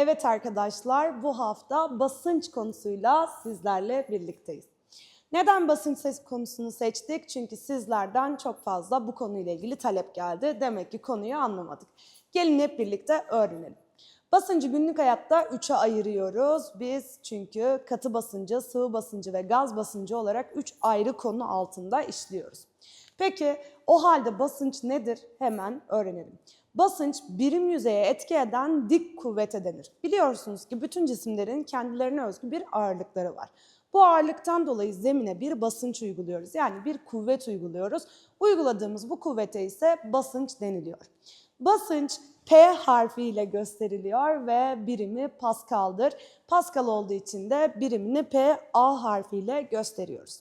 Evet arkadaşlar bu hafta basınç konusuyla sizlerle birlikteyiz. Neden basınç ses konusunu seçtik? Çünkü sizlerden çok fazla bu konuyla ilgili talep geldi. Demek ki konuyu anlamadık. Gelin hep birlikte öğrenelim. Basıncı günlük hayatta üçe ayırıyoruz. Biz çünkü katı basıncı, sıvı basıncı ve gaz basıncı olarak üç ayrı konu altında işliyoruz. Peki o halde basınç nedir? Hemen öğrenelim. Basınç birim yüzeye etki eden dik kuvvete denir. Biliyorsunuz ki bütün cisimlerin kendilerine özgü bir ağırlıkları var. Bu ağırlıktan dolayı zemine bir basınç uyguluyoruz. Yani bir kuvvet uyguluyoruz. Uyguladığımız bu kuvvete ise basınç deniliyor. Basınç P harfiyle gösteriliyor ve birimi Pascal'dır. Pascal olduğu için de birimini P A harfiyle gösteriyoruz.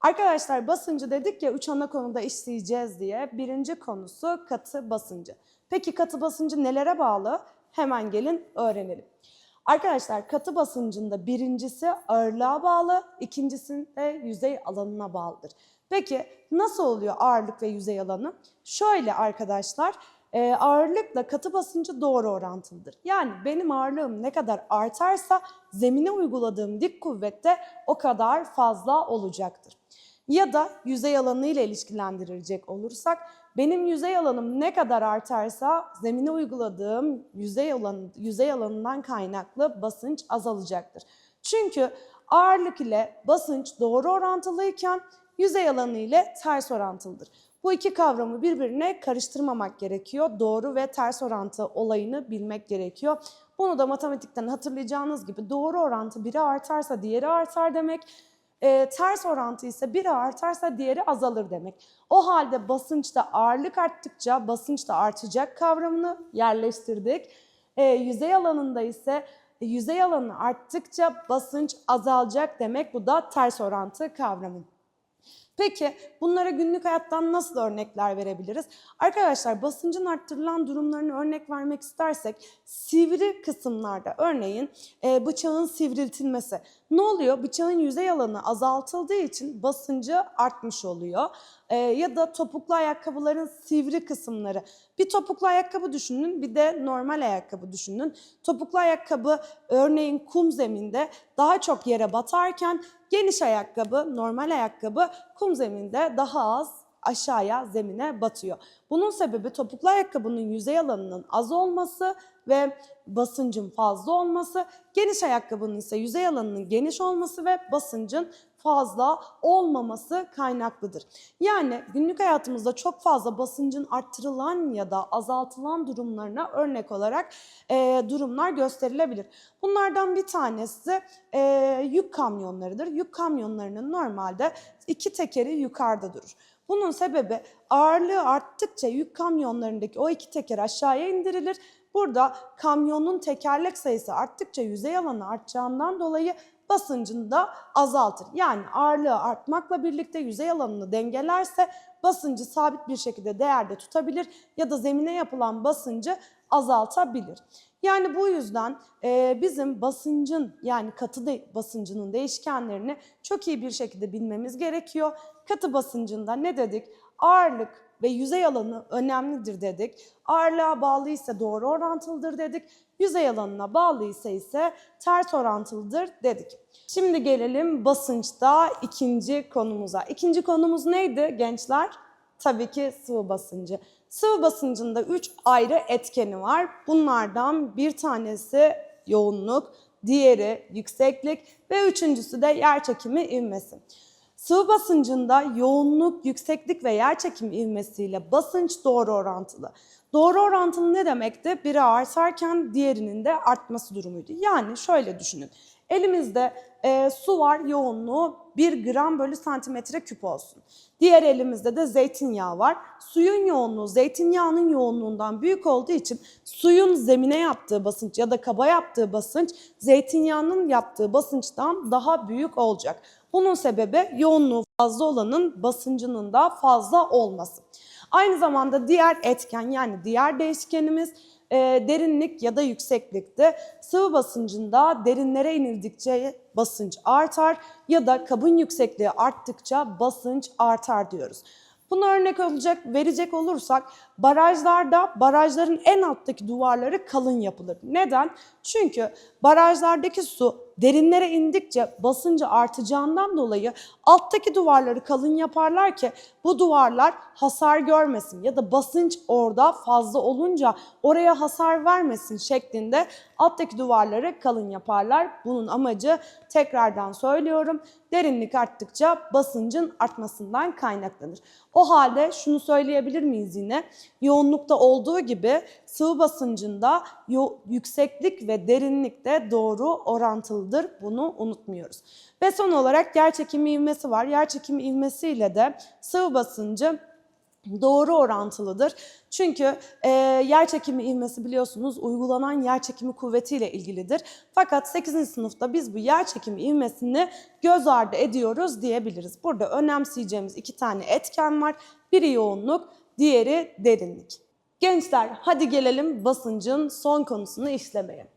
Arkadaşlar basıncı dedik ya üç ana konuda işleyeceğiz diye. Birinci konusu katı basıncı. Peki katı basıncı nelere bağlı? Hemen gelin öğrenelim. Arkadaşlar katı basıncında birincisi ağırlığa bağlı, ikincisinde yüzey alanına bağlıdır. Peki nasıl oluyor ağırlık ve yüzey alanı? Şöyle arkadaşlar, e, ağırlıkla katı basıncı doğru orantılıdır. Yani benim ağırlığım ne kadar artarsa zemine uyguladığım dik kuvvet de o kadar fazla olacaktır. Ya da yüzey alanı ile ilişkilendirilecek olursak benim yüzey alanım ne kadar artarsa zemine uyguladığım yüzey alanı yüzey alanından kaynaklı basınç azalacaktır. Çünkü ağırlık ile basınç doğru orantılıyken yüzey alanı ile ters orantılıdır. Bu iki kavramı birbirine karıştırmamak gerekiyor. Doğru ve ters orantı olayını bilmek gerekiyor. Bunu da matematikten hatırlayacağınız gibi doğru orantı biri artarsa diğeri artar demek. E, ters orantı ise biri artarsa diğeri azalır demek. O halde basınçta ağırlık arttıkça basınç da artacak kavramını yerleştirdik. E, yüzey alanında ise yüzey alanı arttıkça basınç azalacak demek. Bu da ters orantı kavramı. Peki bunlara günlük hayattan nasıl örnekler verebiliriz? Arkadaşlar basıncın arttırılan durumlarını örnek vermek istersek sivri kısımlarda örneğin e, bıçağın sivriltilmesi. Ne oluyor? Bıçağın yüzey alanı azaltıldığı için basıncı artmış oluyor. E, ya da topuklu ayakkabıların sivri kısımları. Bir topuklu ayakkabı düşünün bir de normal ayakkabı düşünün. Topuklu ayakkabı örneğin kum zeminde daha çok yere batarken geniş ayakkabı, normal ayakkabı kum zeminde daha az aşağıya zemine batıyor. Bunun sebebi topuklu ayakkabının yüzey alanının az olması ve basıncın fazla olması, geniş ayakkabının ise yüzey alanının geniş olması ve basıncın fazla olmaması kaynaklıdır. Yani günlük hayatımızda çok fazla basıncın arttırılan ya da azaltılan durumlarına örnek olarak e, durumlar gösterilebilir. Bunlardan bir tanesi e, yük kamyonlarıdır. Yük kamyonlarının normalde iki tekeri yukarıda durur. Bunun sebebi ağırlığı arttıkça yük kamyonlarındaki o iki teker aşağıya indirilir. Burada kamyonun tekerlek sayısı arttıkça yüzey alanı artacağından dolayı basıncını da azaltır. Yani ağırlığı artmakla birlikte yüzey alanını dengelerse basıncı sabit bir şekilde değerde tutabilir ya da zemine yapılan basıncı azaltabilir. Yani bu yüzden e, bizim basıncın yani katı de, basıncının değişkenlerini çok iyi bir şekilde bilmemiz gerekiyor. Katı basıncında ne dedik? Ağırlık ve yüzey alanı önemlidir dedik. Ağırlığa bağlı ise doğru orantılıdır dedik. Yüzey alanına bağlı ise ise ters orantılıdır dedik. Şimdi gelelim basınçta ikinci konumuza. İkinci konumuz neydi gençler? Tabii ki sıvı basıncı. Sıvı basıncında üç ayrı etkeni var. Bunlardan bir tanesi yoğunluk, diğeri yükseklik ve üçüncüsü de yer çekimi ivmesi. Sıvı basıncında yoğunluk, yükseklik ve yer çekimi ivmesiyle basınç doğru orantılı. Doğru orantılı ne demekti? Biri artarken diğerinin de artması durumuydu. Yani şöyle düşünün. Elimizde e, su var yoğunluğu 1 gram bölü santimetre küp olsun. Diğer elimizde de zeytinyağı var. Suyun yoğunluğu zeytinyağının yoğunluğundan büyük olduğu için suyun zemine yaptığı basınç ya da kaba yaptığı basınç zeytinyağının yaptığı basınçtan daha büyük olacak. Bunun sebebi yoğunluğu fazla olanın basıncının da fazla olması. Aynı zamanda diğer etken yani diğer değişkenimiz e, derinlik ya da yükseklikte sıvı basıncında derinlere inildikçe basınç artar ya da kabın yüksekliği arttıkça basınç artar diyoruz. Buna örnek olacak, verecek olursak barajlarda barajların en alttaki duvarları kalın yapılır. Neden? Çünkü barajlardaki su derinlere indikçe basıncı artacağından dolayı alttaki duvarları kalın yaparlar ki bu duvarlar hasar görmesin ya da basınç orada fazla olunca oraya hasar vermesin şeklinde alttaki duvarları kalın yaparlar. Bunun amacı tekrardan söylüyorum derinlik arttıkça basıncın artmasından kaynaklanır. O halde şunu söyleyebilir miyiz yine? Yoğunlukta olduğu gibi sıvı basıncında yükseklik ve derinlik de doğru orantılıdır. Bunu unutmuyoruz. Ve son olarak yer çekimi ivmesi var. Yer çekimi ivmesiyle de sıvı basıncı doğru orantılıdır. Çünkü e, yer çekimi ivmesi biliyorsunuz uygulanan yer çekimi kuvvetiyle ilgilidir. Fakat 8. sınıfta biz bu yer çekimi ivmesini göz ardı ediyoruz diyebiliriz. Burada önemseyeceğimiz iki tane etken var. Biri yoğunluk, diğeri derinlik. Gençler hadi gelelim basıncın son konusunu işlemeye.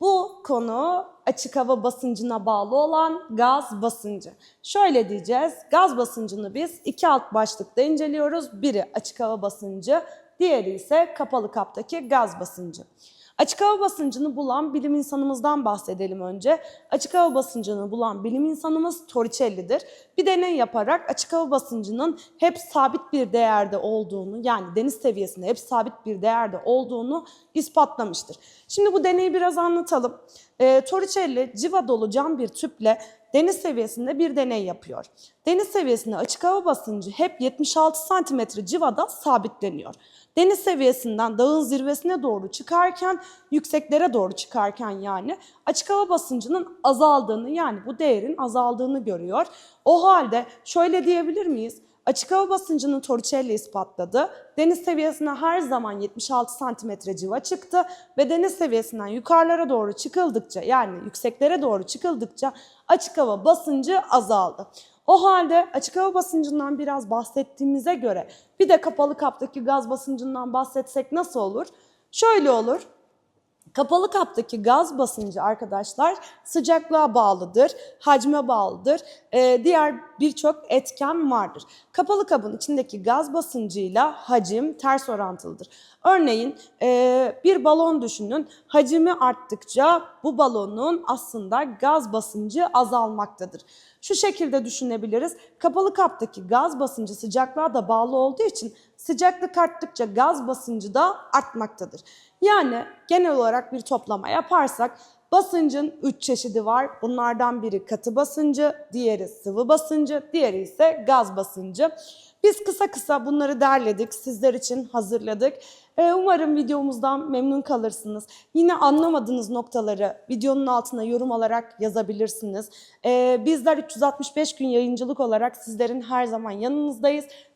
Bu konu açık hava basıncına bağlı olan gaz basıncı. Şöyle diyeceğiz, gaz basıncını biz iki alt başlıkta inceliyoruz. Biri açık hava basıncı, diğeri ise kapalı kaptaki gaz basıncı. Açık hava basıncını bulan bilim insanımızdan bahsedelim önce. Açık hava basıncını bulan bilim insanımız Torricelli'dir. Bir deney yaparak açık hava basıncının hep sabit bir değerde olduğunu yani deniz seviyesinde hep sabit bir değerde olduğunu ispatlamıştır. Şimdi bu deneyi biraz anlatalım. E, Torricelli civa dolu cam bir tüple deniz seviyesinde bir deney yapıyor. Deniz seviyesinde açık hava basıncı hep 76 santimetre civada sabitleniyor. Deniz seviyesinden dağın zirvesine doğru çıkarken, yükseklere doğru çıkarken yani açık hava basıncının azaldığını yani bu değerin azaldığını görüyor. O halde şöyle diyebilir miyiz? Açık hava basıncını Torricelli ispatladı. Deniz seviyesine her zaman 76 santimetre civa çıktı ve deniz seviyesinden yukarılara doğru çıkıldıkça yani yükseklere doğru çıkıldıkça açık hava basıncı azaldı. O halde açık hava basıncından biraz bahsettiğimize göre bir de kapalı kaptaki gaz basıncından bahsetsek nasıl olur? Şöyle olur. Kapalı kaptaki gaz basıncı arkadaşlar sıcaklığa bağlıdır, hacme bağlıdır, ee, diğer birçok etken vardır. Kapalı kabın içindeki gaz basıncıyla hacim ters orantılıdır. Örneğin e, bir balon düşünün, hacmi arttıkça bu balonun aslında gaz basıncı azalmaktadır. Şu şekilde düşünebiliriz, kapalı kaptaki gaz basıncı sıcaklığa da bağlı olduğu için sıcaklık arttıkça gaz basıncı da artmaktadır. Yani genel olarak bir toplama yaparsak basıncın üç çeşidi var. Bunlardan biri katı basıncı, diğeri sıvı basıncı, diğeri ise gaz basıncı. Biz kısa kısa bunları derledik, sizler için hazırladık. Ee, Umarım videomuzdan memnun kalırsınız. Yine anlamadığınız noktaları videonun altına yorum olarak yazabilirsiniz. Ee, Bizler 365 gün yayıncılık olarak sizlerin her zaman yanınızdayız.